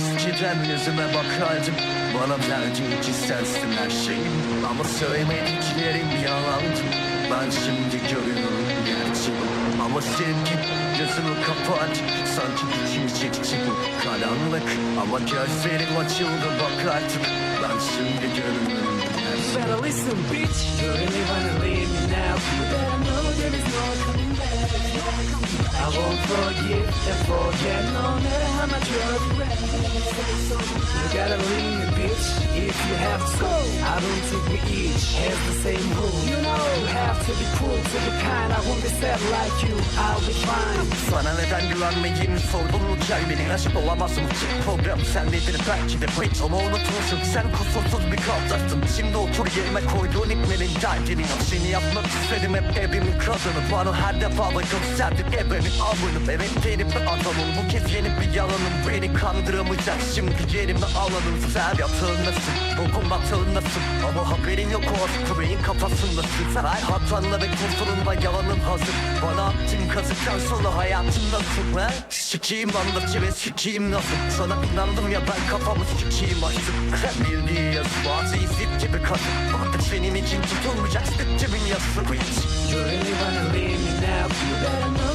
Eskiden yüzüme bakardım Bana verdiğin ki sensin her şeyim Ama söylediklerim yalandı Ben şimdi görüyorum gerçeği Ama sevgi gözümü kapat Sanki içimi çekti bu karanlık Ama gözlerim açıldı bak Ben şimdi görüyorum Better listen, bitch. You really wanna leave me now? You better know there is no coming back. I won't forgive and forget, no matter how much you regret. You gotta me, bitch, if you have to. I don't think we each has the same rule. You know, have to be cool to be kind. I won't be sad like you. I'll. Sana neden güvenmediğimi sordum Uçay beni aşık olamazsın. Program sendedir belki de pek Ama unutursun sen kusursuz bir kaltarsın Şimdi otur yerime koyduğun ikmenin derdini Seni yapmak istedim hep evimin kadını Bana her defada gösterdin evimin avını Evet benim bir adamım. Bu kez yeni bir yalanım. Beni kandıramayacak şimdi yerimi alanım Sen yatağındasın bokun batağındasın. Ama haberin yok o küreğin kafasındasın. Sen her hatanla ve kusurunla yalanın hazır Bana attın kazıktan sonra hayatın nasıl he? Sikiyim anlatıcı ve sikiyim nasıl Sana inandım ya ben kafamı sikiyim açtım Bildiği yazı bazı izip gibi kadın Artık senin için tutulmayacak sıktımın yazısı You really wanna leave me now? You better know.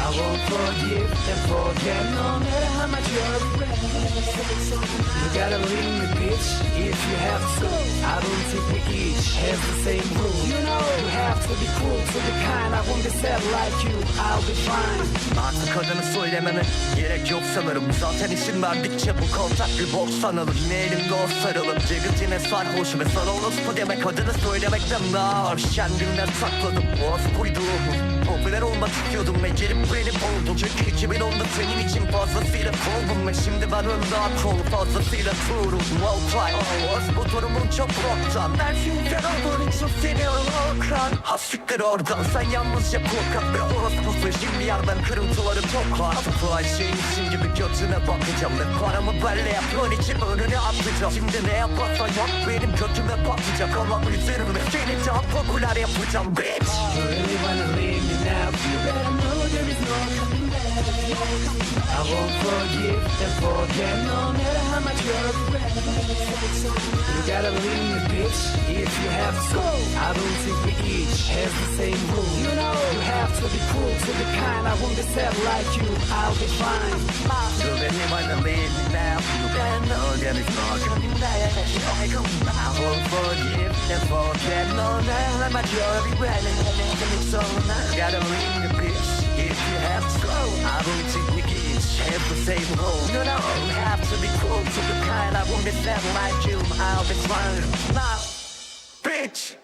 I won't forgive and forget, no matter how much you. You gotta leave me, bitch, if you have to. Each has the same rule. You know, you have to be cool to be kind. I won't be sad like you. I'll be fine. Artık adını söylememe gerek yok sanırım. Zaten isim verdikçe bu kontak bir bok sanılır. Yine elimde o sarılır Ceviz yine sarhoş ve sarılır bu demek. Adını söylemekten daha ağır Kendimden sakladım. O buydu Popüler olmak istiyordum ve gelip beni buldum Çünkü 2010'da senin için fazlasıyla koldum Ve şimdi ben önde akol fazlasıyla turum Low fly Oğuz bu durumun çok rocktan Ben şimdi olduğun için seni okran Hassiktir oradan sen yalnızca korkak ve orospusun Şimdi yerden. Kırıntıları toplar her şeyin için gibi götüne bakacağım Ve paramı belli yapman için önüne atlayacağım Şimdi ne yaparsan yap benim götüme patlayacak. Ama üzerime seni daha popüler yapacağım bitch. You really wanna leave me now? You better know there is no. I won't forgive and forget, no matter how much you regret. You gotta leave me, bitch, if you have to. I don't think we each has the same rule. You know, you have to be cool to be kind. I won't be sad like you. I'll be fine. You really wanna leave me now You better know that it's not I won't forgive and forget No matter how much you're regretting So now you gotta leave me bitch you have to go. I don't think we each have the same role No, no, you have to be cool to be kind I won't be sad like you I'll be fine. Now, bitch